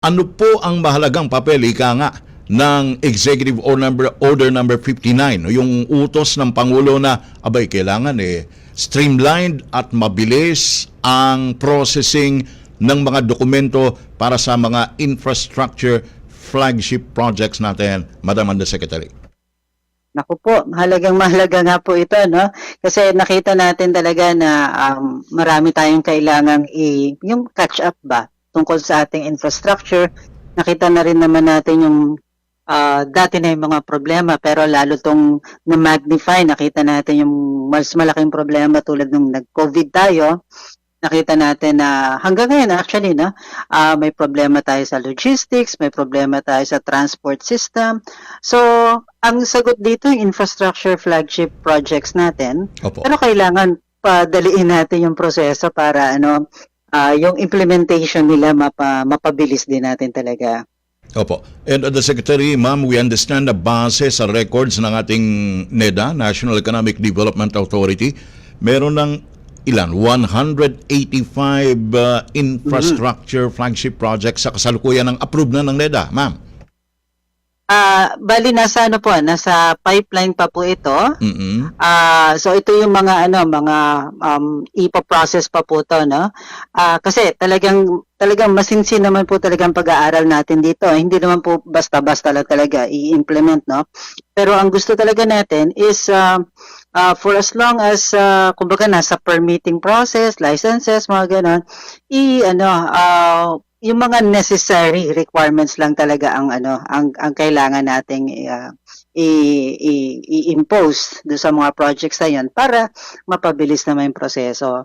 Ano po ang mahalagang papel, ika nga, ng Executive Order number, Order number 59, no? yung utos ng Pangulo na, abay, kailangan eh, streamlined at mabilis ang processing ng mga dokumento para sa mga infrastructure flagship projects natin, Madam Undersecretary. Naku po, mahalagang mahalaga nga po ito, no? Kasi nakita natin talaga na um, marami tayong kailangang i, yung catch up ba tungkol sa ating infrastructure. Nakita na rin naman natin yung ah, dati na yung mga problema pero lalo tong na-magnify, nakita natin yung mas malaking problema tulad nung nag-COVID tayo. Nakita natin na hanggang ngayon actually, no? ah, may problema tayo sa logistics, may problema tayo sa transport system. So, ang sagot dito yung infrastructure flagship projects natin. Opo. Pero kailangan padaliin natin yung proseso para ano ah, yung implementation nila mapa, mapabilis din natin talaga. Opo. And uh, the Secretary, ma'am, we understand na base sa records ng ating NEDA, National Economic Development Authority, meron ng ilan? 185 uh, infrastructure flagship projects sa kasalukuyan ng approved na ng NEDA, ma'am. Ah, bali nasa ano po, nasa pipeline pa po ito. mm Ah, so ito yung mga ano, mga um ipa-process pa po to, no? Ah, kasi talagang talagang masinsin naman po talagang pag-aaral natin dito. Hindi naman po basta-basta lang talaga i-implement, no? Pero ang gusto talaga natin is ah, ah, for as long as ah, kumbaga nasa permitting process, licenses, mga ganon, i ano ah, yung mga necessary requirements lang talaga ang ano ang ang kailangan nating i- i-impose do sa mga projects na yan para mapabilis naman yung proseso.